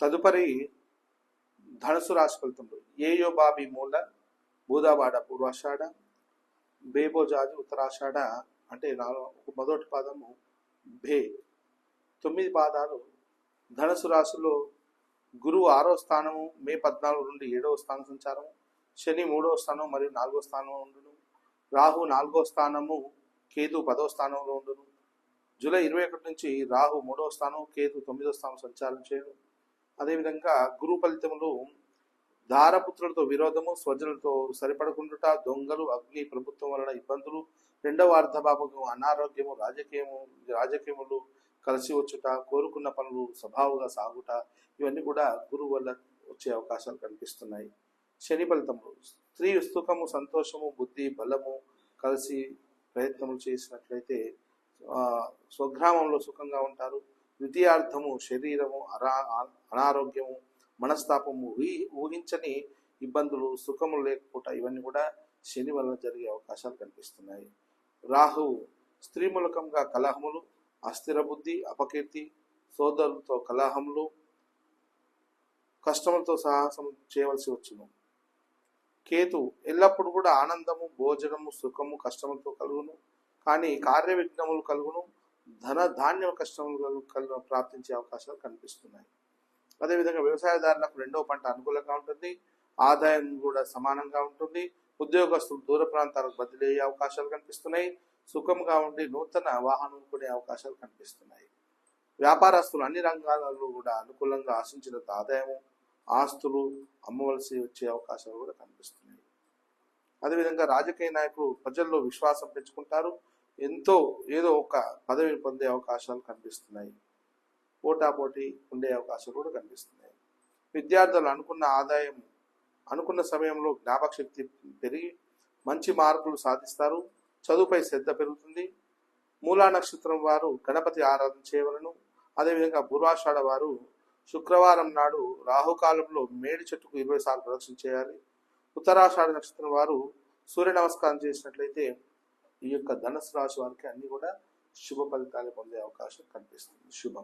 తదుపరి ధనుసు రాశి ఫలితంలో ఏయో బాబి మూల బూదావాడ పూర్వాషాఢ బేబోజాజు ఉత్తరాషాఢ అంటే మొదటి పాదము భే. తొమ్మిది పాదాలు ధనుసు రాశిలో గురువు ఆరో స్థానము మే పద్నాలుగు నుండి ఏడవ స్థానం సంచారం శని మూడవ స్థానం మరియు నాలుగో స్థానంలో ఉండును. రాహు నాలుగో స్థానము కేతు పదో స్థానంలో ఉండును. జూలై ఇరవై ఒకటి నుంచి రాహు మూడవ స్థానం కేతు తొమ్మిదో స్థానం సంచారం చేయను. అదేవిధంగా గురు ఫలితములు దారపుత్రులతో విరోధము స్వజనులతో సరిపడకుండుట దొంగలు అగ్ని ప్రభుత్వం వలన ఇబ్బందులు రెండవ అర్ధభాపకం అనారోగ్యము రాజకీయము రాజకీయములు కలిసి వచ్చుట కోరుకున్న పనులు స్వభావంగా సాగుట ఇవన్నీ కూడా గురువు వల్ల వచ్చే అవకాశాలు కనిపిస్తున్నాయి. శని ఫలితములు స్త్రీ సుఖము సంతోషము బుద్ధి బలము కలిసి ప్రయత్నములు చేసినట్లయితే స్వగ్రామంలో సుఖంగా ఉంటారు. ద్వితీయార్థము శరీరము అరా అనారోగ్యము మనస్తాపము ఊహి- ఊహించని ఇబ్బందులు సుఖము లేకపోవట ఇవన్నీ కూడా శని వలన జరిగే అవకాశాలు కనిపిస్తున్నాయి. రాహు స్త్రీ మూలకంగా కలహములు అస్థిర బుద్ధి అపకీర్తి సోదరులతో కలహములు కష్టములతో సాహసం చేయవలసి వచ్చును. కేతు ఎల్లప్పుడూ కూడా ఆనందము భోజనము సుఖము కష్టములతో కలుగును. కానీ కార్య విఘ్నములు కలుగును. ధన ధాన్యం కష్టములు కలు- ప్రార్థించే ప్రాప్తించే అవకాశాలు కనిపిస్తున్నాయి. అదేవిధంగా వ్యవసాయదారులకు రెండవ పంట అనుకూలంగా ఉంటుంది. ఆదాయం కూడా సమానంగా ఉంటుంది. ఉద్యోగస్తులు దూర ప్రాంతాలకు బదిలీ అయ్యే అవకాశాలు కనిపిస్తున్నాయి. సుఖంగా ఉండి నూతన వాహనం కొనే అవకాశాలు కనిపిస్తున్నాయి. వ్యాపారస్తులు అన్ని రంగాలలో కూడా అనుకూలంగా ఆశించినంత ఆదాయము ఆస్తులు అమ్మవలసి వచ్చే అవకాశాలు కూడా కనిపిస్తున్నాయి. అదేవిధంగా రాజకీయ నాయకులు ప్రజల్లో విశ్వాసం పెంచుకుంటారు. ఎంతో ఏదో ఒక పదవి పొందే అవకాశాలు కనిపిస్తున్నాయి. పోటాపోటీ ఉండే అవకాశాలు కూడా కనిపిస్తున్నాయి. విద్యార్థులు అనుకున్న ఆదాయం అనుకున్న సమయంలో జ్ఞాపక శక్తి పెరిగి మంచి మార్కులు సాధిస్తారు. చదువుపై శ్రద్ధ పెరుగుతుంది. మూలా నక్షత్రం వారు గణపతి ఆరాధన చేయవలను. అదేవిధంగా పూర్వాషాఢ వారు శుక్రవారం నాడు రాహుకాలంలో మేడి చెట్టుకు ఇరవై సార్లు ప్రదక్షిణ చేయాలి. ఉత్తరాషాఢ నక్షత్రం వారు సూర్య నమస్కారం చేసినట్లయితే ఈ యొక్క ధనుసు రాశి వారికి అన్ని కూడా శుభ ఫలితాలు పొందే అవకాశం కనిపిస్తుంది. శుభం.